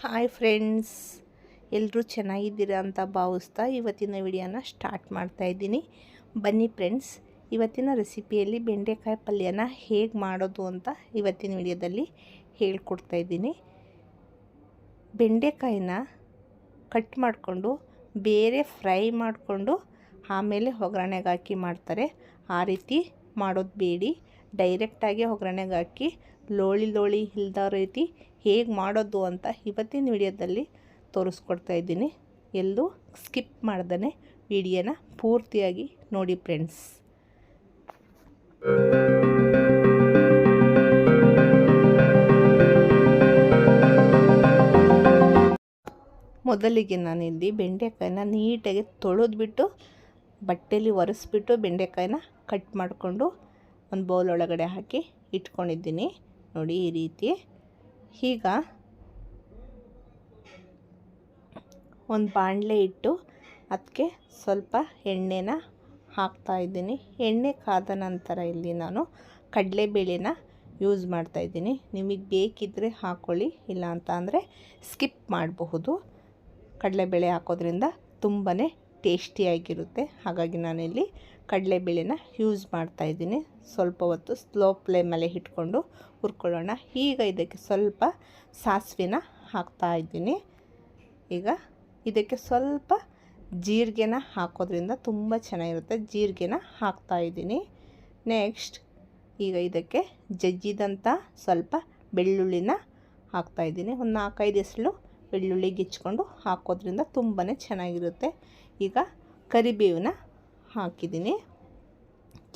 Hi friends ಎಲ್ಲರೂ ಚೆನ್ನಾಗಿದ್ದೀರಾ ಅಂತ ಭಾವಿಸ್ತಾ ಇವತ್ತಿನ ವಿಡಿಯೋನ ಸ್ಟಾರ್ಟ್ ಮಾಡ್ತಾ ಇದ್ದೀನಿ. ಬನ್ನಿ ಫ್ರೆಂಡ್ಸ್ ಇವತ್ತಿನ ರೆಸಿಪಿಯಲ್ಲಿ ಬೆಂಡೆಕಾಯಿ ಪಲ್ಯನ ಹೇಗೆ ಮಾಡೋದು ಅಂತ ಇವತ್ತಿನ ವಿಡಿಯೋದಲ್ಲಿ ಹೇಳ್ಕೊಡ್ತಾ ಇದ್ದೀನಿ. ಬೆಂಡೆಕಾಯಿನ ಕಟ್ ಮಾಡಿಕೊಂಡು, ಬೇರೆ ಫ್ರೈ ಮಾಡಿಕೊಂಡು, ಆಮೇಲೆ ಒಗ್ಗರಣೆಗೆ ಹಾಕಿ ಮಾಡ್ತಾರೆ. ಆ ರೀತಿ ಮಾಡೋದು ಬೇಡಿ. ಡೈರೆಕ್ಟಾಗಿ ಒಗ್ಗರಣೆಗೆ ಹಾಕಿ, ಲೋಳಿ ಲೋಳಿ ಇಲ್ದ ರೀತಿ ಹೇಗೆ ಮಾಡೋದು ಅಂತ ಇವತ್ತಿನ ವಿಡಿಯೋದಲ್ಲಿ ತೋರಿಸ್ಕೊಡ್ತಾ ಇದ್ದೀನಿ. ಎಲ್ಲೂ ಸ್ಕಿಪ್ ಮಾಡ್ದೇ ವಿಡಿಯೋನ ಪೂರ್ತಿಯಾಗಿ ನೋಡಿ ಫ್ರೆಂಡ್ಸ್. ಮೊದಲಿಗೆ ನಾನಿಲ್ಲಿ ಬೆಂಡೆಕಾಯಿನ ನೀಟಾಗಿ ತೊಳೆದ್ಬಿಟ್ಟು ಬಟ್ಟೆಯಲ್ಲಿ ಒರೆಸ್ಬಿಟ್ಟು ಬೆಂಡೆಕಾಯಿನ ಕಟ್ ಮಾಡಿಕೊಂಡು ಒಂದು ಬೌಲ್ ಒಳಗಡೆ ಹಾಕಿ ಇಟ್ಕೊಂಡಿದ್ದೀನಿ. ನೋಡಿ ಈ ರೀತಿ ಈಗ ಒಂದು ಬಾಣಲೆ ಇಟ್ಟು ಅದಕ್ಕೆ ಸ್ವಲ್ಪ ಎಣ್ಣೆನ ಹಾಕ್ತಾಯಿದ್ದೀನಿ ಎಣ್ಣೆ ಕಾದ ನಂತರ ಇಲ್ಲಿ ನಾನು ಕಡಲೆಬೇಳೆನ ಯೂಸ್ ಮಾಡ್ತಾ ಇದ್ದೀನಿ. ನಿಮಗೆ ಬೇಕಿದ್ದರೆ ಹಾಕ್ಕೊಳ್ಳಿ ಇಲ್ಲ ಅಂತ ಅಂದರೆ ಸ್ಕಿಪ್ ಮಾಡಬಹುದು. ಕಡಲೆಬೇಳೆ ಹಾಕೋದ್ರಿಂದ ತುಂಬಾ ಟೇಸ್ಟಿಯಾಗಿರುತ್ತೆ. ಹಾಗಾಗಿ ನಾನಿಲ್ಲಿ ಕಡಲೆಬೇಳೆನ ಯೂಸ್ ಮಾಡ್ತಾಯಿದ್ದೀನಿ ಸ್ವಲ್ಪ ಹೊತ್ತು ಸ್ಲೋ ಫ್ಲೇಮಲ್ಲೇ ಇಟ್ಕೊಂಡು ಹುರ್ಕೊಳ್ಳೋಣ. ಈಗ ಇದಕ್ಕೆ ಸ್ವಲ್ಪ ಸಾಸಿವೆನ ಹಾಕ್ತಾಯಿದ್ದೀನಿ ಈಗ ಇದಕ್ಕೆ ಸ್ವಲ್ಪ ಜೀರಿಗೆನ ಹಾಕೋದ್ರಿಂದ ತುಂಬ ಚೆನ್ನಾಗಿರುತ್ತೆ. ಜೀರಿಗೆನ ಹಾಕ್ತಾಯಿದ್ದೀನಿ ನೆಕ್ಸ್ಟ್ ಈಗ ಇದಕ್ಕೆ ಜಜ್ಜಿದಂಥ ಸ್ವಲ್ಪ ಬೆಳ್ಳುಳ್ಳಿನ ಹಾಕ್ತಾಯಿದ್ದೀನಿ ಒಂದು ನಾಲ್ಕೈದು ಹೆಸಳು ಬೆಳ್ಳುಳ್ಳಿ ಗಿಚ್ಕೊಂಡು ಹಾಕೋದ್ರಿಂದ ತುಂಬಾ ಚೆನ್ನಾಗಿರುತ್ತೆ. ಈಗ ಕರಿಬೇವನ್ನ ಹಾಕಿದ್ದೀನಿ.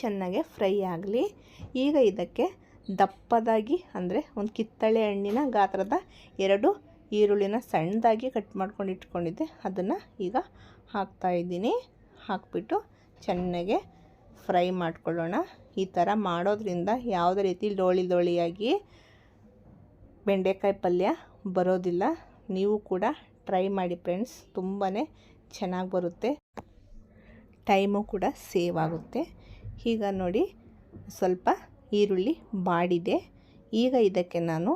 ಚೆನ್ನಾಗೆ ಫ್ರೈ ಆಗಲಿ. ಈಗ ಇದಕ್ಕೆ ದಪ್ಪದಾಗಿ, ಅಂದರೆ ಒಂದು ಕಿತ್ತಳೆ ಹಣ್ಣಿನ ಗಾತ್ರದ ಎರಡು ಈರುಳ್ಳಿನ ಸಣ್ಣದಾಗಿ ಕಟ್ ಮಾಡ್ಕೊಂಡು ಇಟ್ಕೊಂಡಿದ್ದೆ. ಅದನ್ನು ಈಗ ಹಾಕ್ತಾಯಿದ್ದೀನಿ ಹಾಕ್ಬಿಟ್ಟು ಚೆನ್ನಾಗೆ ಫ್ರೈ ಮಾಡ್ಕೊಳ್ಳೋಣ. ಈ ಥರ ಮಾಡೋದ್ರಿಂದ ಯಾವುದೇ ರೀತಿ ಲೋಳಿ ಲೋಳಿಯಾಗಿ ಬೆಂಡೆಕಾಯಿ ಪಲ್ಯ ಬರೋದಿಲ್ಲ. ನೀವು ಕೂಡ ಟ್ರೈ ಮಾಡಿ ಫ್ರೆಂಡ್ಸ್. ತುಂಬಾ ಚೆನ್ನಾಗಿ ಬರುತ್ತೆ. ಟೈಮು ಕೂಡ ಸೇವ್ ಆಗುತ್ತೆ. ಈಗ ನೋಡಿ, ಸ್ವಲ್ಪ ಈರುಳ್ಳಿ ಬಾಡಿದೆ. ಈಗ ಇದಕ್ಕೆ ನಾನು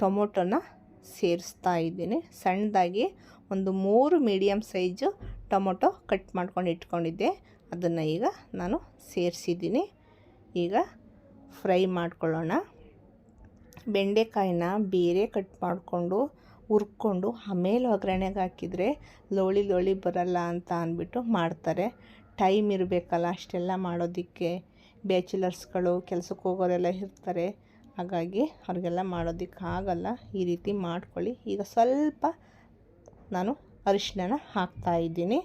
ಟೊಮೊಟೊನ ಸೇರಿಸ್ತಾ ಇದ್ದೀನಿ. ಸಣ್ಣದಾಗಿ ಒಂದು ಮೂರು ಮೀಡಿಯಮ್ ಸೈಜು ಟೊಮೊಟೊ ಕಟ್ ಮಾಡ್ಕೊಂಡು ಇಟ್ಕೊಂಡಿದ್ದೆ. ಅದನ್ನು ಈಗ ನಾನು ಸೇರಿಸಿದ್ದೀನಿ. ಈಗ ಫ್ರೈ ಮಾಡ್ಕೊಳ್ಳೋಣ. ಬೆಂಡೆಕಾಯಿನ ಬೇರೆ ಕಟ್ ಮಾಡಿಕೊಂಡು ಹುರ್ಕೊಂಡು ಆಮೇಲೆ ಒಗ್ಗರಣೆಗೆ ಹಾಕಿದರೆ ಲೋಳಿ ಲೋಳಿ ಬರಲ್ಲ ಅಂತ ಅಂದ್ಬಿಟ್ಟು ಮಾಡ್ತಾರೆ. ಟೈಮ್ ಇರಬೇಕಲ್ಲ ಅಷ್ಟೆಲ್ಲ ಮಾಡೋದಕ್ಕೆ. ಬ್ಯಾಚುಲರ್ಸ್ಗಳು ಕೆಲ್ಸಕ್ಕೆ ಹೋಗೋರೆಲ್ಲ ಇರ್ತಾರೆ. ಹಾಗಾಗಿ ಅವ್ರಿಗೆಲ್ಲ ಮಾಡೋದಕ್ಕೆ ಆಗಲ್ಲ. ಈ ರೀತಿ ಮಾಡ್ಕೊಳ್ಳಿ. ಈಗ ಸ್ವಲ್ಪ ನಾನು ಅರಿಶಿನ ಹಾಕ್ತಾ ಇದ್ದೀನಿ.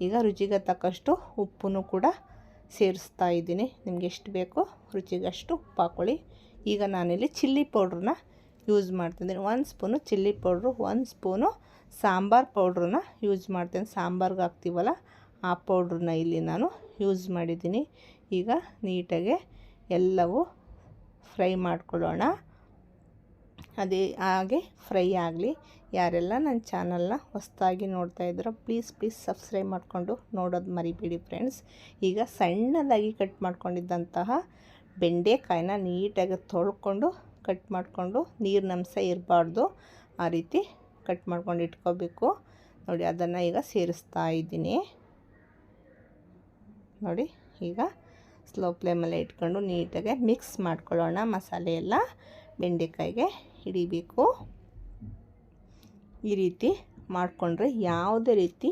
ಈಗ ರುಚಿಗೆ ತಕ್ಕಷ್ಟು ಉಪ್ಪನ್ನು ಕೂಡ ಸೇರಿಸ್ತಾ ಇದ್ದೀನಿ. ನಿಮ್ಗೆ ಎಷ್ಟು ಬೇಕೋ ರುಚಿಗಷ್ಟು ಉಪ್ಪು ಹಾಕ್ಕೊಳ್ಳಿ ಈಗ ನಾನಿಲ್ಲಿ ಚಿಲ್ಲಿ ಪೌಡ್ರನ್ನ ಯೂಸ್ ಮಾಡ್ತಿದ್ದೀನಿ. ಒಂದು ಸ್ಪೂನು ಚಿಲ್ಲಿ ಪೌಡ್ರು ಒಂದು ಸ್ಪೂನು ಸಾಂಬಾರು ಪೌಡ್ರನ್ನ ಯೂಸ್ ಮಾಡ್ತೀನಿ. ಸಾಂಬಾರ್ಗೆ ಹಾಕ್ತೀವಲ್ಲ, ಆ ಪೌಡ್ರನ್ನ ಇಲ್ಲಿ ನಾನು ಯೂಸ್ ಮಾಡಿದ್ದೀನಿ. ಈಗ ನೀಟಾಗೆ ಎಲ್ಲವೂ ಫ್ರೈ ಮಾಡ್ಕೊಳ್ಳೋಣ. ಅದೇ ಹಾಗೆ ಫ್ರೈ ಆಗಲಿ. ಯಾರೆಲ್ಲ ನನ್ನ ಚಾನಲ್ನ ಹೊಸದಾಗಿ ನೋಡ್ತಾ ಇದ್ದೀರೋ ಪ್ಲೀಸ್ ಪ್ಲೀಸ್ ಸಬ್ಸ್ಕ್ರೈಬ್ ಮಾಡಿಕೊಂಡು ನೋಡೋದು ಮರಿಬೇಡಿ ಫ್ರೆಂಡ್ಸ್ ಈಗ ಸಣ್ಣದಾಗಿ ಕಟ್ ಮಾಡ್ಕೊಂಡಿದ್ದಂತಹ ಬೆಂಡೆಕಾಯಿನ ನೀಟಾಗಿ ತೊಳ್ಕೊಂಡು ಕಟ್ ಮಾಡಿಕೊಂಡು ನೀರಿನಂಶ ಇರಬಾರ್ದು. ಆ ರೀತಿ ಕಟ್ ಮಾಡ್ಕೊಂಡು ಇಟ್ಕೋಬೇಕು. ನೋಡಿ, ಅದನ್ನು ಈಗ ಸೇರಿಸ್ತಾ ಇದ್ದೀನಿ. ನೋಡಿ, ಈಗ ಸ್ಲೋ ಫ್ಲೇಮಲ್ಲೇ ಇಟ್ಕೊಂಡು ನೀಟಾಗಿ ಮಿಕ್ಸ್ ಮಾಡ್ಕೊಳ್ಳೋಣ ಮಸಾಲೆ ಎಲ್ಲ ಬೆಂಡೆಕಾಯಿಗೆ ಹಿಡಿಬೇಕು. ಈ ರೀತಿ ಮಾಡಿಕೊಂಡ್ರೆ ಯಾವುದೇ ರೀತಿ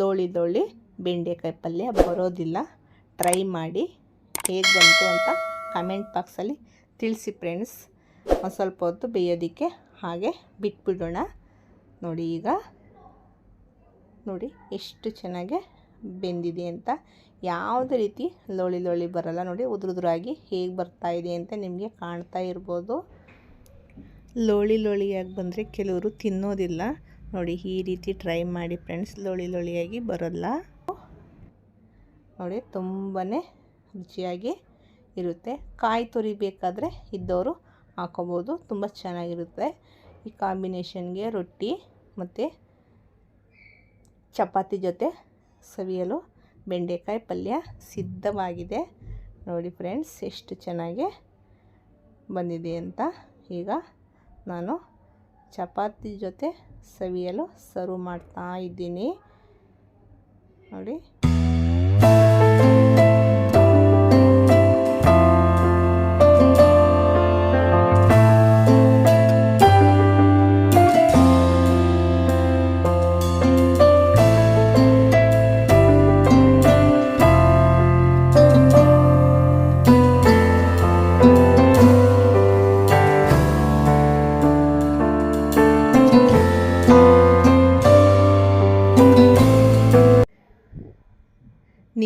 ಲೋಳಿ ಲೋಳಿ ಬೆಂಡೆಕಾಯಿ ಪಲ್ಯ ಬರೋದಿಲ್ಲ. ಟ್ರೈ ಮಾಡಿ ಹೇಗೆ ಬಂತು ಅಂತ ಕಮೆಂಟ್ ಬಾಕ್ಸಲ್ಲಿ ತಿಳಿಸಿ ಫ್ರೆಂಡ್ಸ್ ಒಂದು ಸ್ವಲ್ಪ ಹೊತ್ತು ಬೇಯೋದಕ್ಕೆ ಹಾಗೆ ಬಿಟ್ಬಿಡೋಣ. ನೋಡಿ ಈಗ. ನೋಡಿ ಎಷ್ಟು ಚೆನ್ನಾಗಿ ಬೆಂದಿದೆ ಅಂತ. ಯಾವುದೇ ರೀತಿ ಲೋಳಿ ಲೋಳಿ ಬರಲ್ಲ. ನೋಡಿ ಉದುರುದುರಾಗಿ ಹೇಗೆ ಬರ್ತಾ ಇದೆ ಅಂತ ನಿಮಗೆ ಕಾಣ್ತಾ ಇರ್ಬೋದು. ಲೋಳಿ ಲೋಳಿಯಾಗಿ ಬಂದರೆ ಕೆಲವರು ತಿನ್ನೋದಿಲ್ಲ. ನೋಡಿ ಈ ರೀತಿ ಟ್ರೈ ಮಾಡಿ ಫ್ರೆಂಡ್ಸ್. ಲೋಳಿ ಲೋಳಿಯಾಗಿ ಬರೋಲ್ಲ. ನೋಡಿ ತುಂಬಾ ರುಚಿಯಾಗಿ ಇರುತ್ತೆ. ಕಾಯಿ ತುರಿಬೇಕಾದ್ರೆ ಇದ್ದವರು ಹಾಕೋಬೋದು. ತುಂಬ ಚೆನ್ನಾಗಿರುತ್ತೆ. ಈ ಕಾಂಬಿನೇಷನ್ಗೆ ರೊಟ್ಟಿ ಮತ್ತು ಚಪಾತಿ ಜೊತೆ ಸವಿಯಲು ಬೆಂಡೆಕಾಯಿ ಪಲ್ಯ ಸಿದ್ಧವಾಗಿದೆ. ನೋಡಿ ಫ್ರೆಂಡ್ಸ್, ಎಷ್ಟು ಚೆನ್ನಾಗಿ ಬಂದಿದೆ ಅಂತ. ಈಗ ನಾನು ಚಪಾತಿ ಜೊತೆ ಸವಿಯಲು ಸರ್ವ್ ಮಾಡ್ತಾ ಇದ್ದೀನಿ. ನೋಡಿ.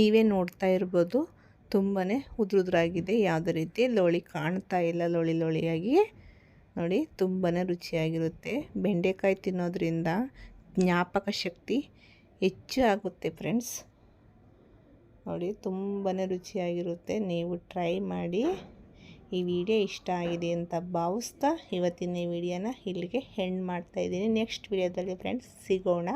ನೀವೇ ನೋಡ್ತಾ ಇರ್ಬೋದು. ತುಂಬಾ ಉದ್ರುದ್ರಾಗಿದೆ. ಯಾವುದೇ ರೀತಿ ಲೋಳಿ ಕಾಣ್ತಾ ಇಲ್ಲ. ಲೋಳಿ ಲೋಳಿಯಾಗಿ. ನೋಡಿ ತುಂಬಾ ರುಚಿಯಾಗಿರುತ್ತೆ. ಬೆಂಡೆಕಾಯಿ ತಿನ್ನೋದ್ರಿಂದ ಜ್ಞಾಪಕ ಶಕ್ತಿ ಹೆಚ್ಚು ಆಗುತ್ತೆ ಫ್ರೆಂಡ್ಸ್. ನೋಡಿ ತುಂಬಾ ರುಚಿಯಾಗಿರುತ್ತೆ. ನೀವು ಟ್ರೈ ಮಾಡಿ. ಈ ವಿಡಿಯೋ ಇಷ್ಟ ಆಗಿದೆ ಅಂತ ಭಾವಿಸ್ತಾ ಇವತ್ತಿನ ಈ ವಿಡಿಯೋನ ಇಲ್ಲಿಗೆ ಹೆಣ್ಣು ಮಾಡ್ತಾಯಿದ್ದೀನಿ ನೆಕ್ಸ್ಟ್ ವಿಡಿಯೋದಲ್ಲಿ, ಫ್ರೆಂಡ್ಸ್, ಸಿಗೋಣ.